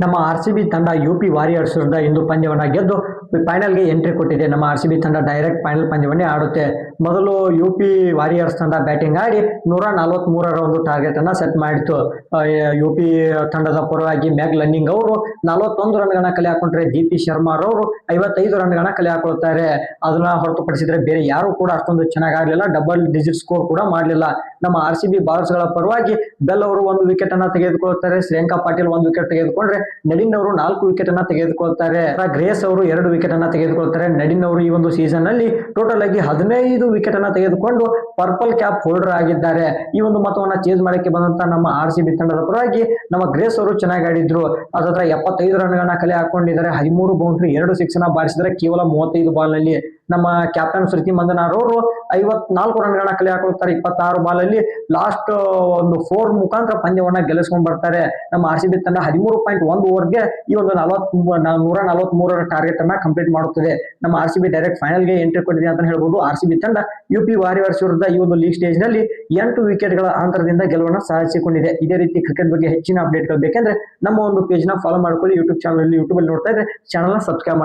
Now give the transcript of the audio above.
ನಮ್ಮ R C B ತಂಡ U P warriors ವಿರುದ್ಧ ಇಂದು ಪಂದ್ಯವನ್ನು ಗೆದ್ದು ಫೈನಲ್ಗೆ ಎಂಟ್ರಿ ಕೊಟ್ಟಿದೆ. ನಮ್ಮ ಆರ್ ಸಿ ಬಿ ತಂಡ ಡೈರೆಕ್ಟ್ ಫೈನಲ್ ಪಂದ್ಯವನ್ನೇ ಆಡುತ್ತೆ. ಮೊದಲು ಯು ಪಿ ವಾರಿಯರ್ಸ್ ತಂಡ ಬ್ಯಾಟಿಂಗ್ ಆಡಿ ನೂರ ನಲವತ್ಮೂರರ ಒಂದು ಟಾರ್ಗೆಟ್ ಅನ್ನ ಸೆಟ್ ಮಾಡಿತ್ತು. ಯು ಪಿ ತಂಡದ ಪರವಾಗಿ ಮ್ಯಾಗ್ ಲನ್ನಿಂಗ್ ಅವರು ನಲವತ್ತೊಂದು ರನ್ಗಳನ್ನ ಕಲೆ ಹಾಕೊಂಡ್ರೆ ದೀಪಿ ಶರ್ಮಾ ಅವರು ಐವತ್ತೈದು ರನ್ಗಳನ್ನ ಕಲೆ ಹಾಕೊಳ್ತಾರೆ. ಅದನ್ನ ಹೊರತುಪಡಿಸಿದ್ರೆ ಬೇರೆ ಯಾರು ಕೂಡ ಅಷ್ಟೊಂದು ಚೆನ್ನಾಗಿ ಆಡಲಿಲ್ಲ. ಡಬಲ್ ಡಿಜಿಟ್ ಸ್ಕೋರ್ ಕೂಡ ಮಾಡಲಿಲ್ಲ. ನಮ್ಮ ಆರ್ ಸಿ ಬಿ ಗಳ ಪರವಾಗಿ ಬೆಲ್ ಅವರು ಒಂದು ವಿಕೆಟ್ ಅನ್ನ ತೆಗೆದುಕೊಳ್ತಾರೆ. ಶ್ರೇಯಾಂಕಾ ಪಾಟೀಲ್ ಒಂದು ವಿಕೆಟ್ ತೆಗೆದುಕೊಂಡ್ರೆ ನಳಿನ್ ಅವರು ನಾಲ್ಕು ವಿಕೆಟ್ ಅನ್ನ ತೆಗೆದುಕೊಳ್ತಾರೆ. ಗ್ರೇಸ್ ಅವರು ಎರಡು ವಿಕೆಟ್ ಅನ್ನ ತೆಗೆದುಕೊಳ್ತಾರೆ. ನಡಿನ್ ಅವರು ಈ ಒಂದು ಸೀಸನ್ ಅಲ್ಲಿ ಟೋಟಲ್ ಆಗಿ ಹದಿನೈದು ವಿಕೆಟ್ ಅನ್ನ ತೆಗೆದುಕೊಂಡು ಪರ್ಪಲ್ ಕ್ಯಾಪ್ ಹೋಲ್ಡರ್ ಆಗಿದ್ದಾರೆ. ಈ ಒಂದು ಮತವನ್ನು ಚೇಂಜ್ ಮಾಡಕ್ಕೆ ಬಂದಂತ ನಮ್ಮ ಆರ್ ಸಿ ಬಿ ತಂಡದ ಪರವಾಗಿ ನಮ್ಮ ಗ್ರೇಸ್ ಅವರು ಚೆನ್ನಾಗಿ ಆಡಿದ್ರು. ಅದರ ಎಪ್ಪತ್ತೈದು ರನ್ಗಳನ್ನ ಕಲೆ ಹಾಕೊಂಡಿದ್ದಾರೆ. ಹದಿಮೂರು ಬೌಂಡ್ರಿ ಎರಡು ಸಿಕ್ಸ್ನ ಬಾರಿಸಿದ್ರೆ ಕೇವಲ ಮೂವತ್ತೈದು ಬಾಲ್ನಲ್ಲಿ ನಮ್ಮ ಕ್ಯಾಪ್ಟನ್ ಶ್ರುತಿ ಮಂದನಾರ್ ಅವರು ಐವತ್ನಾಲ್ಕು ರನ್ಗಳನ್ನ ಕಲೆ ಹಾಕೊಳ್ತಾರೆ, ಇಪ್ಪತ್ತಾರು ಬಾಲಲ್ಲಿ. ಲಾಸ್ಟ್ ಒಂದು ಫೋರ್ ಮುಖಾಂತರ ಪಂದ್ಯವನ್ನ ಗೆಲ್ಲಿಸ್ಕೊಂಡ್ ಬರ್ತಾರೆ. ನಮ್ಮ ಆರ್ ಸಿ ಬಿ ತಂಡ ಹದಿಮೂರು ಪಾಯಿಂಟ್ ಒಂದು ಓವರ್ಗೆ ಈ ಒಂದು ನಲವತ್ ನೂರ ನಲವತ್ತ್ ಮೂರರ ಟಾರ್ಗೆಟ್ ಅನ್ನ ಕಂಪ್ಲೀಟ್ ಮಾಡುತ್ತದೆ. ನಮ್ಮ ಆರ್ ಸಿ ಬಿ ಡೈರೆಕ್ಟ್ ಫೈನಲ್ಗೆ ಎಂಟ್ರಿ ಕೊಟ್ಟಿದೆ ಅಂತ ಹೇಳ್ಬೋದು. ಆರ್ ಸಿ ಬಿ ತಂಡ ಯು ಪಿ ವಾರಿಯರ್ಸ್ ವಿರುದ್ಧ ಈ ಒಂದು ಲೀಗ್ ಸ್ಟೇಜ್ನಲ್ಲಿ ಎಂಟು ವಿಕೆಟ್ಗಳ ಅಂತರದಿಂದ ಗೆಲುವನ್ನು ಸಾಧಿಸಿಕೊಂಡಿದೆ. ಇದೇ ರೀತಿ ಕ್ರಿಕೆಟ್ ಬಗ್ಗೆ ಹೆಚ್ಚಿನ ಅಪ್ಡೇಟ್ಗಳು ಬೇಕೆಂದ್ರೆ ನಮ್ಮ ಒಂದು ಪೇಜ್ನ ಫಾಲೋ ಮಾಡ್ಕೊಳ್ಳಿ ಯೂಟ್ಯೂಬ್ ಚಾನಲ್ ಯೂಟ್ಯೂಬ್ ಅಲ್ಲಿ ನೋಡ್ತಾ ಇದ್ರೆ ಚಾನಲ್ ಸಬ್ಸ್ಕ್ರೈಬ್